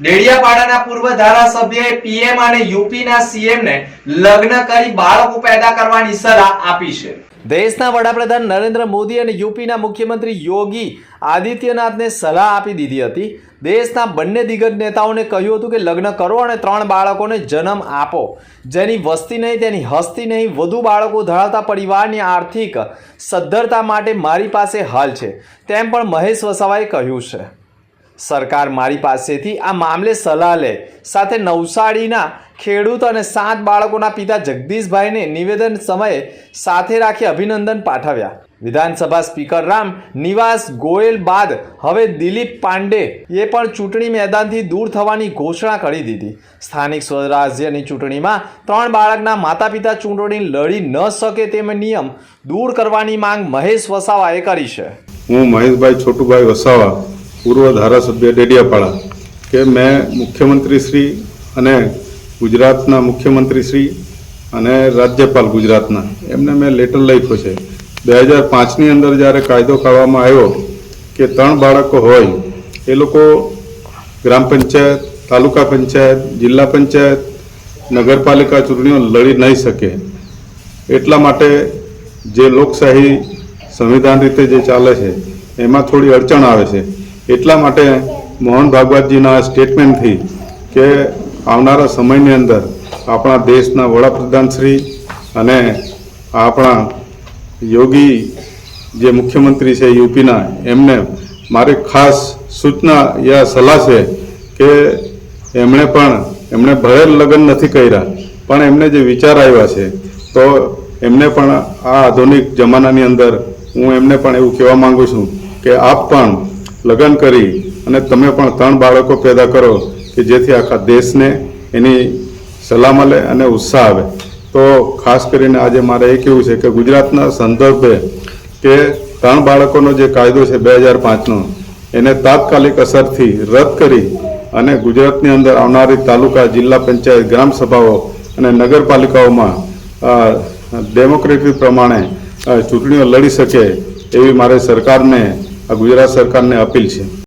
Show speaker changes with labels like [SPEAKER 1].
[SPEAKER 1] ડેડિયાપાડાના પૂર્વ ધારાસભ્યએ પીએમ અને યુપીના સીએમને લગ્ન કરી બાળકો પેદા કરવાની સલાહ આપી છે. દેશના વડાપ્રધાન નરેન્દ્ર મોદી અને યુપીના મુખ્યમંત્રી યોગી આદિત્યનાથને સલાહ આપી દીધી હતી. દેશના બંને દિગ્ગજ નેતાઓને કહ્યું હતું કે લગ્ન કરો અને ત્રણ બાળકોને જન્મ આપો. જેની વસ્તી નહીં, તેની હસ્તી નહીં, વધુ બાળકો ધરાવતા પરિવારની આર્થિક સદ્ધરતા માટે મારી પાસે હાલ છે. તેમ પણ મહેશ વસાવાએ કહ્યું છે. સરકાર મારી પાસેથી આ મામલે સલાહ લે. સાથે નવસારીના ખેડૂત અને સાત બાળકોના પિતા જગદીશભાઈને નિવેદન સમયે સાથે રાખી અભિનંદન પાઠવ્યા. વિધાનસભા સ્પીકર રામ નિવાસ ગોયલ બાદ હવે દિલીપ પાંડે એ પણ ચૂંટણી મેદાનથી દૂર થવાની ઘોષણા કરી દીધી. સ્થાનિક સ્વરાજ્યની ચૂંટણીમાં ત્રણ બાળકના માતા પિતા ચૂંટણી લડી ન શકે તેમ નિયમ દૂર કરવાની માંગ મહેશ વસાવાએ કરી છે.
[SPEAKER 2] હું મહેશભાઈ છોટુભાઈ વસાવા પૂર્વ ધારાસભ્ય ડેડિયાપાડા, કે મેં મુખ્યમંત્રી શ્રી અને ગુજરાતના મુખ્યમંત્રી શ્રી અને રાજ્યપાલ ગુજરાતના, એમને મેં લેટર લખ્યો છે. બે હજાર પાંચની અંદર જ્યારે કાયદો કાઢવામાં આવ્યો કે ત્રણ બાળકો હોય, એ લોકો ગ્રામ પંચાયત, તાલુકા પંચાયત, જિલ્લા પંચાયત, નગરપાલિકા ચૂંટણીઓ લડી નહીં શકે. એટલા માટે જે લોકશાહી સંવિધાન રીતે જે ચાલે છે, એમાં થોડી અડચણ આવે છે. એટલા માટે મોહન ભાગવતજીના સ્ટેટમેન્ટથી કે આવનારા સમયની અંદર આપણા દેશના વડાપ્રધાન શ્રી અને આપણા યોગી જે મુખ્યમંત્રી છે યુપીના, એમને મારી ખાસ સૂચના યા સલાહ છે કે એમણે પણ, એમણે ભરેલ લગ્ન નથી કર્યા, પણ એમને જે વિચાર આવ્યા છે, તો એમને પણ આ આધુનિક જમાનાની અંદર હું એમને પણ એવું કહેવા માગું છું કે આપ પણ લગ્ન કરી અને તમે પણ ત્રણ બાળકો પેદા કરો કે જેથી આખા દેશને એની સલાહ મળે અને ઉત્સાહ આવે. તો ખાસ કરીને આજે મારે એ કહેવું છે કે ગુજરાતના સંદર્ભે કે ત્રણ બાળકોનો જે કાયદો છે બે હજાર પાંચનો, એને તાત્કાલિક અસરથી રદ કરી અને ગુજરાતની અંદર આવનારી તાલુકા, જિલ્લા પંચાયત, ગ્રામ સભાઓ અને નગરપાલિકાઓમાં ડેમોક્રેટિક પ્રમાણે ચૂંટણીઓ લડી શકે એવી મારે સરકારને આ ગુજરાત સરકારને અપીલ છે.